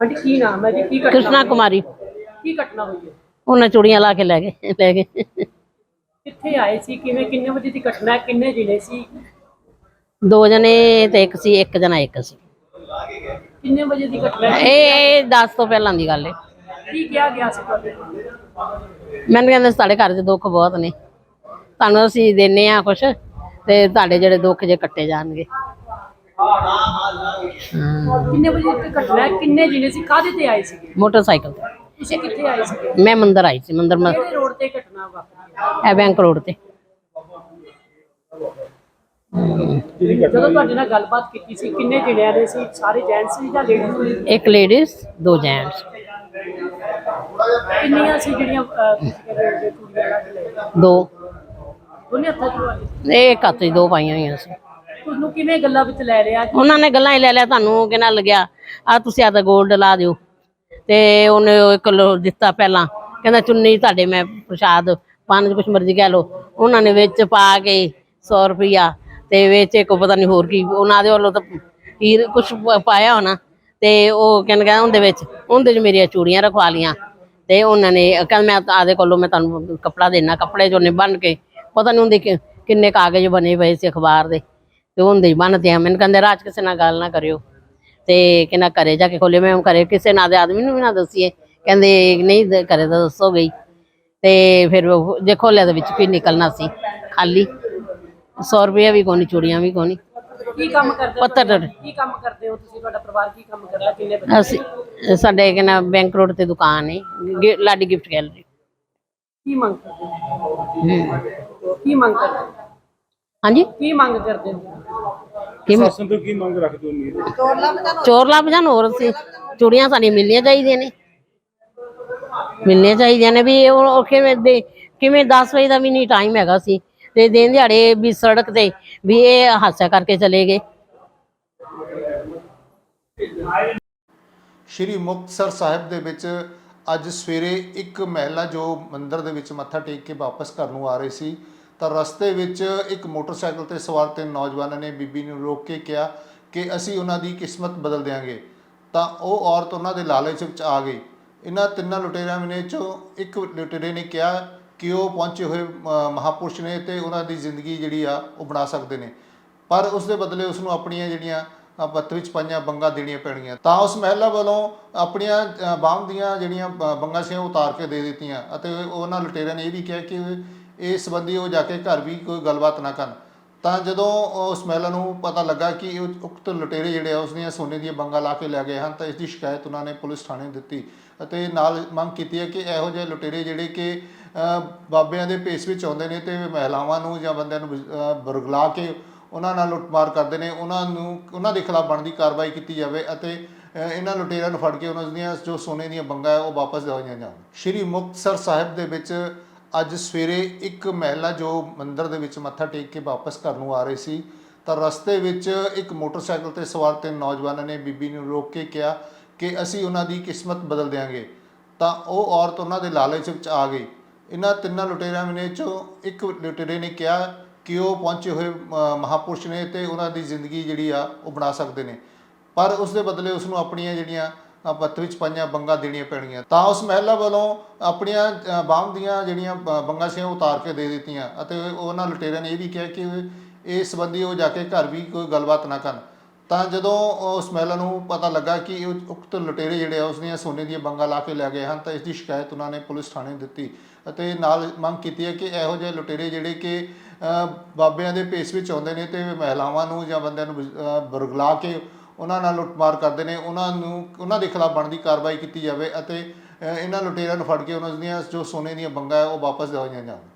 Aunty ਕੀ ਨਾਮ ਹੈ ਜੀ? ਕੀ ਘਟਨਾ ਕ੍ਰਿਸ਼ਨਾ? ਕੁਮਾਰੀ। ਕੀ ਘਟਨਾ ਹੋਈ ਹੈ? ਉਹਨਾਂ ਚੂੜੀਆਂ ਲਾ ਕੇ ਲੈ ਗਏ ਲੈ ਗਏ। ਕਿੱਥੇ ਆਏ ਸੀ? ਕਿਵੇਂ ਕਿੰਨੇ ਵਜੇ ਦੀ ਘਟਨਾ ਹੈ? ਕਿੰਨੇ ਜ਼ਿਲ੍ਹੇ ਸੀ? ਦੋ ਜਣੇ ਤੇ ਇੱਕ ਸੀ ਇੱਕ ਜਣਾ ਇੱਕ ਸੀ। ਕਿੰਨੇ ਵਜੇ ਦੀ ਘਟਨਾ ਹੈ? ਇਹ 10 ਤੋਂ ਪਹਿਲਾਂ ਦੀ ਗੱਲ ਹੈ। ਕੀ ਕਿਹਾ ਗਿਆ ਸੀ ਤੁਹਾਡੇ ਕੋਲ? ਮੈਨੂੰ ਕਹਿੰਦੇ ਸਾਡੇ ਘਰ 'ਚ ਦੁੱਖ ਬਹੁਤ ਨੇ। ਤੁਹਾਨੂੰ ਅਸੀਂ ਦਿੰਨੇ ਆ ਕੁਛ ਤੇ ਤੁਹਾਡੇ ਜਿਹੜੇ ਦੁੱਖ ਜੇ ਕੱਟੇ ਜਾਣਗੇ। ਕਿੰਨੇ ਵਜੇ ਦੀ ਘਟਨਾ ਹੈ? ਕਿੰਨੇ ਜ਼ਿਲ੍ਹੇ ਸੀ? ਕਾਹਦੇ ਤੇ ਆਏ ਸੀਗੇ? ਮੋਟਰਸਾਈਕਲ ਤੇ। ਤੁਸੀਂ ਕਿੱਥੇ ਆਏ ਸੀਗੇ? ਮੈਂ ਮੰਦਰ ਆਈ ਸੀ ਮੰਦਰ ਮ- ਕਿਹੜੇ ਰੋਡ ਤੇ ਘਟਨਾ ਵਾਪਰੀ? ਇਹ ਬੈਂਕ ਰੋਡ ਤੇ। ਜਦੋਂ ਤੁਹਾਡੇ ਨਾਲ ਗੱਲਬਾਤ ਕੀਤੀ ਸੀ ਕਿੰਨੇ ਜ਼ਿਲ੍ਹਿਆਂ ਦੇ ਸੀ? ਸਾਰੇ ਜੈਂਟਸ ਸੀ ਜਾਂ ਲੇਡੀਜ਼ ਇੱਕ ਲੇਡੀਜ਼ ਦੋ ਜੈਂਟਸ ਕਿੰਨੀਆਂ ਸੀ ਜਿਹੜੀਆਂ ਦੋ। ਦੋਨੇ ਹੱਥਾਂ ਚ ਇਹ ਇੱਕ ਹੱਥ 'ਚ ਦੋ ਪਾਈਆਂ ਹੋਈਆਂ ਸੀ। ਤੁਹਾਨੂੰ ਕਿਵੇਂ ਗੱਲਾਂ ਵਿੱਚ ਲੈ ਲਿਆ ਉਹਨਾਂ ਨੇ ਗੱਲਾਂ ਹੀ ਲੈ ਲਿਆ, ਤੁਹਾਨੂੰ ਕਿਹਨਾਂ ਲੱਗਿਆ? ਆ ਤੁਸੀਂ ਆ ਤਾਂ 골ਡ ਲਾ ਦਿਓ। ਤੇ ਉਹਨੇ ਇੱਕ ਦਿੱਤਾ ਪਹਿਲਾਂ। ਕਹਿੰਦਾ, ਚੁੰਨੀ ਤੁਹਾਡੇ ਮੈਂ ਪ੍ਰਸ਼ਾਦ ਪੰਜ ਕੁਛ ਮਰਜ਼ੀ ਕਹਿ ਲੋ ਉਹਨਾਂ ਨੇ ਵਿੱਚ ਪਾ ਕੇ 100 ਰੁਪਿਆ ਤੇ ਵਿੱਚ ਇੱਕ ਪਤਾ ਨਹੀਂ ਹੋਰ ਕੀ, ਉਹਨਾਂ ਦੇ ਵੱਲੋਂ ਤਾਂ ਹੀਰ ਕੁਛ ਪਾਇਆ ਹੋਣਾ। ਤੇ ਉਹ ਕਹਿੰਦਾ ਕਹਿੰਦਾ ਉਹਦੇ ਵਿੱਚ, ਉਹਦੇ 'ਚ ਮੇਰੀਆਂ ਚੂੜੀਆਂ ਰਖਵਾ ਲੀਆਂ ਤੇ ਉਹਨਾਂ ਨੇ ਕਹਿੰਦਾ, ਮੈਂ ਆਦੇ ਕੋਲੋਂ ਮੈਂ ਤੁਹਾਨੂੰ ਕੱਪੜਾ ਦੇਣਾ, ਕੱਪੜੇ 'ਚ ਉਹਨੇ ਬੰਨ ਕੇ। ਪਤਾ ਨਹੀਂ ਹੁੰਦੇ ਕਿੰਨੇ ਕਾਗਜ਼ ਬਣੇ ਪਏ ਸੀ ਅਖਬਾਰ ਦੇ। ਤੇ ਹੁੰਦੇ ਹੀ ਬੰਨਦੇ ਆ। ਮੈਨੂੰ ਕਹਿੰਦੇ ਰਾਜ ਕਿਸੇ ਨਾਲ ਗੱਲ ਨਾ ਕਰਿਓ। ਤੇ ਕਿਨਾ ਘਰੇ ਜਾ ਕੇ ਖੋਲੇ ਮੈਂ ਘਰੇ ਕਿਸੇ ਨਾਲ ਦੇ ਆਦਮੀ ਨੂੰ ਵੀ ਨਾ ਦੱਸੀਏ। ਕਹਿੰਦੇ ਨਹੀਂ ਘਰੇ ਤਾਂ ਦੱਸੋ ਗਈ ਤੇ ਫਿਰ ਉਹ ਜੇ ਖੋਲਿਆ ਦੇ ਵਿੱਚ ਕੀ ਨਿਕਲਣਾ ਸੀ ਖਾਲੀ। 100 ਰੁਪਏ ਵੀ ਕੋਨੀ ਚੂੜੀਆਂ ਵੀ ਕੋਨੀ ਕੀ ਕੰਮ ਕਰਦੇ ਹੋ ਪੱਤਰ। ਕੀ ਕੰਮ ਕਰਦੇ ਹੋ ਤੁਸੀਂ? ਤੁਹਾਡਾ ਪਰਿਵਾਰ ਕੀ ਕੰਮ ਕਰਦਾ? ਕਿੰਨੇ ਬੱਚੇ? ਅਸੀਂ ਸਾਡੇ ਕਿਨਾ ਬੈਂਕ ਰੋਡ ਤੇ ਦੁਕਾਨ ਹੈ ਲਾਡੀ ਗਿਫਟ ਗੈਲਰੀ ਕੀ ਮੰਗ ਕਰਦੇ ਹੋ। ਕੀ ਮੰਗ ਕਰਦੇ ਹੋ? ਹਾਂਜੀ? ਕੀ ਮੰਗ ਕਰਦੇ ਹੋ? ਕੀ ਪ੍ਰਸ਼ਾਸਨ ਤੋਂ ਕੀ ਮੰਗ ਰੱਖਦੇ ਹੋ ਉਮੀਦ ਚੋਰ ਲੱਭ ਜਾਣ ਹੋਰ ਸੀ ਚੂੜੀਆਂ ਸਾਡੀਆਂ ਮਿਲਣੀਆਂ ਚਾਹੀਦੀਆਂ ਨੇ। ਮਿਲਣੀਆਂ ਚਾਹੀਦੀਆਂ ਨੇ ਵੀ ਇਹ ਉਹ ਉਹ ਕਿਵੇਂ ਦੇ ਕਿਵੇਂ 10 ਵਜੇ ਦਾ ਵੀ ਨਹੀਂ ਟਾਈਮ ਹੈਗਾ ਸੀ। ਤੇ ਦਿਨ ਦਿਹਾੜੇ ਵੀ ਸੜਕ ਤੇ ਵੀ ਇਹ ਹਾਦਸਾ ਕਰਕੇ ਚਲੇ ਗਏ। ਸ਼੍ਰੀ ਮੁਕਤਸਰ ਸਾਹਿਬ ਦੇ ਵਿੱਚ ਅੱਜ ਸਵੇਰੇ ਇੱਕ ਮਹਿਲਾ ਜੋ ਮੰਦਿਰ ਦੇ ਵਿੱਚ ਮੱਥਾ ਟੇਕ ਕੇ ਵਾਪਸ ਘਰ ਨੂੰ ਆ ਰਹੀ ਸੀ। ਤਾਂ ਰਸਤੇ ਵਿੱਚ ਇੱਕ ਮੋਟਰਸਾਈਕਲ ਤੇ ਸਵਾਰ ਤਿੰਨ ਨੌਜਵਾਨਾਂ ਨੇ ਬੀਬੀ ਨੂੰ ਰੋਕ ਕੇ ਕਿਹਾ ਕਿ ਅਸੀਂ ਉਹਨਾਂ ਦੀ ਕਿਸਮਤ ਬਦਲ ਦਿਆਂਗੇ। ਤਾਂ ਉਹ ਔਰਤ ਉਹਨਾਂ ਦੇ ਲਾਲਚ ਵਿੱਚ ਆ ਗਈ। ਇਹਨਾਂ ਤਿੰਨਾਂ ਲੁਟੇਰਿਆਂ ਨੇ ਚੋਂ ਇੱਕ ਲੁਟੇਰੇ ਨੇ ਕਿਹਾ ਕਿ ਉਹ ਪਹੁੰਚੇ ਹੋਏ ਅ, ਮਹਾਪੁਰਸ਼ ਨੇ ਤੇ ਉਹਨਾਂ ਦੀ ਜ਼ਿੰਦਗੀ ਜਿਹੜੀ ਆ ਉਹ ਬਣਾ ਸਕਦੇ ਨੇ। ਪਰ ਉਸ ਦੇ ਬਦਲੇ ਉਸ ਨੂੰ ਆਪਣੀਆਂ ਜਿਹੜੀਆਂ ਅ, ਬੱਤ ਵਿੱਚ ਪਾਈਆਂ ਬੰਗਾ ਦੇਣੀਆਂ ਪੈਣਗੀਆਂ। ਤਾਂ ਉਸ ਮਹਿਲਾ ਵੱਲੋਂ ਆਪਣੀਆਂ ਅ, ਬਾਂਹ ਦੀਆਂ ਜਿਹੜੀਆਂ ਬ- ਬੰਗਾ ਸੀ ਉਹ ਉਤਾਰ ਕੇ ਦੇ ਦਿੱਤੀਆਂ ਅਤੇ ਉਹਨਾਂ ਲੁਟੇਰਿਆਂ ਨੇ ਇਹ ਵੀ ਕਿਹਾ ਕਿ ਇਸ ਸੰਬੰਧੀ ਉਹ ਜਾ ਕੇ ਘਰ ਵੀ ਕੋਈ ਗੱਲਬਾਤ ਨਾ ਕਰਨ। ਤਾਂ ਜਦੋਂ ਉਸ ਮਹਿਲਾ ਨੂੰ ਪਤਾ ਲੱਗਾ ਕਿ ਉਹ ਉਕਤ ਲੁਟੇਰੇ ਜਿਹੜੇ ਆ ਉਸ ਦੀਆਂ ਸੋਨੇ ਦੀਆਂ ਬੰਗਾ ਲਾ ਕੇ ਲੈ ਗਏ ਹਨ ਤਾਂ ਇਸ ਦੀ ਸ਼ਿਕਾਇਤ ਉਹਨਾਂ ਨੇ ਪੁਲਿਸ ਥਾਣੇ ਨੂੰ ਦਿੱਤੀ ਅਤੇ ਨਾਲ ਮੰਗ ਕੀਤੀ ਹੈ ਕਿ ਇਹੋ ਜਿਹੇ ਲੁਟੇਰੇ ਜਿਹੜੇ ਕਿ ਬਾਬਿਆਂ ਦੇ ਭੇਸ ਵਿੱਚ ਆਉਂਦੇ ਨੇ ਤੇ ਮਹਿਲਾਵਾਂ ਨੂੰ ਜਾਂ ਬੰਦਿਆਂ ਨੂੰ ਅ, ਬੁਰਗਲਾ ਕੇ ਉਹਨਾਂ ਨਾਲ ਲੁੱਟਮਾਰ ਕਰਦੇ ਨੇ ਉਹਨਾਂ ਨੂੰ ਉਹਨਾਂ ਦੇ ਖਿਲਾਫ ਬਣਦੀ ਕਾਰਵਾਈ ਕੀਤੀ ਜਾਵੇ ਅਤੇ ਇਹਨਾਂ ਲੁਟੇਰਿਆਂ ਨੂੰ ਫੜ ਕੇ ਉਹਨਾਂ ਦੀਆਂ ਜੋ ਸੋਨੇ ਦੀਆਂ ਬੰਗਾ ਹੈ ਉਹ ਵਾਪਸ ਦਿਵਾਈਆਂ ਜਾਣ। ਸ਼੍ਰੀ ਮੁਕਤਸਰ ਸਾਹਿਬ ਦੇ ਵਿੱਚ ਅੱਜ ਸਵੇਰੇ ਇੱਕ ਮਹਿਲਾ ਜੋ ਮੰਦਿਰ ਦੇ ਵਿੱਚ ਮੱਥਾ ਟੇਕ ਕੇ ਵਾਪਸ ਘਰ ਨੂੰ ਆ ਰਹੀ ਸੀ ਤਾਂ ਰਸਤੇ ਵਿੱਚ ਇੱਕ ਮੋਟਰਸਾਈਕਲ ਤੇ ਸਵਾਰ ਤਿੰਨ ਨੌਜਵਾਨਾਂ ਨੇ ਬੀਬੀ ਨੂੰ ਰੋਕ ਕੇ ਕਿਹਾ ਕਿ ਅਸੀਂ ਉਹਨਾਂ ਦੀ ਕਿਸਮਤ ਬਦਲ ਦਿਆਂਗੇ। ਤਾਂ ਉਹ ਔਰਤ ਉਹਨਾਂ ਦੇ ਲਾਲਚ ਵਿੱਚ ਆ ਗਈ। ਇਹਨਾਂ ਤਿੰਨਾਂ ਲੁਟੇਰਿਆਂ ਨੇ ਚੋਂ ਇੱਕ ਲੁਟੇਰੇ ਨੇ ਕਿਹਾ ਕਿ ਉਹ ਪਹੁੰਚੇ ਹੋਏ ਅ, ਮਹਾਪੁਰਸ਼ ਨੇ ਤੇ ਉਹਨਾਂ ਦੀ ਜ਼ਿੰਦਗੀ ਜਿਹੜੀ ਆ ਉਹ ਬਣਾ ਸਕਦੇ ਨੇ। ਪਰ ਉਸ ਦੇ ਬਦਲੇ ਉਸ ਨੂੰ ਆਪਣੀਆਂ ਜਿਹੜੀਆਂ ਅ, ਬੱਤ ਵਿੱਚ ਪਾਈਆਂ ਬੰਗਾ ਦੇਣੀਆਂ ਪੈਣਗੀਆਂ। ਤਾਂ ਉਸ ਮਹਿਲਾ ਵੱਲੋਂ ਆਪਣੀਆਂ ਅ, ਦੀਆਂ ਜਿਹੜੀਆਂ ਬ- ਬੰਗਾ ਸੀ ਉਹ ਉਤਾਰ ਕੇ ਦੇ ਦਿੱਤੀਆਂ ਅਤੇ ਉਹਨਾਂ ਲੁਟੇਰਿਆਂ ਨੇ ਇਹ ਵੀ ਕਿਹਾ ਕਿ ਇਸ ਸੰਬੰਧੀ ਉਹ ਜਾ ਕੇ ਘਰ ਵੀ ਕੋਈ ਗੱਲਬਾਤ ਨਾ ਕਰਨ। ਤਾਂ ਜਦੋਂ ਉਸ ਮਹਿਲਾ ਨੂੰ ਪਤਾ ਲੱਗਾ ਕਿ ਉਹ ਉਕਤ ਲੁਟੇਰੇ ਜਿਹੜੇ ਆ ਉਸ ਦੀਆਂ ਸੋਨੇ ਦੀਆਂ ਬੰਗਾ ਲਾ ਕੇ ਲੈ ਗਏ ਹਨ ਤਾਂ ਇਸ ਦੀ ਸ਼ਿਕਾਇਤ ਉਹਨਾਂ ਨੇ ਪੁਲਿਸ ਥਾਣੇ ਦਿੱਤੀ ਅਤੇ ਨਾਲ ਮੰਗ ਕੀਤੀ ਹੈ ਕਿ ਇਹੋ ਜਿਹੇ ਲੁਟੇਰੇ ਜਿਹੜੇ ਕਿ ਬਾਬਿਆਂ ਦੇ ਭੇਸ ਵਿੱਚ ਆਉਂਦੇ ਨੇ ਤੇ ਮਹਿਲਾਵਾਂ ਨੂੰ ਜਾਂ ਬੰਦਿਆਂ ਨੂੰ ਅ, ਬੁਰਗਲਾ ਕੇ ਉਹਨਾਂ ਨਾਲ ਲੁੱਟਮਾਰ ਕਰਦੇ ਨੇ, ਉਹਨਾਂ ਨੂੰ, ਉਹਨਾਂ ਦੇ ਖਿਲਾਫ ਬਣਦੀ ਕਾਰਵਾਈ ਕੀਤੀ ਜਾਵੇ ਅਤੇ ਇਹਨਾਂ ਲੁਟੇਰਿਆਂ ਨੂੰ ਫੜ ਕੇ ਉਹਨਾਂ ਦੀਆਂ ਜੋ ਸੋਨੇ ਦੀਆਂ ਬੰਗਾ ਹੈ, ਉਹ ਵਾਪਸ ਦਿਵਾਈਆਂ ਜਾਣ।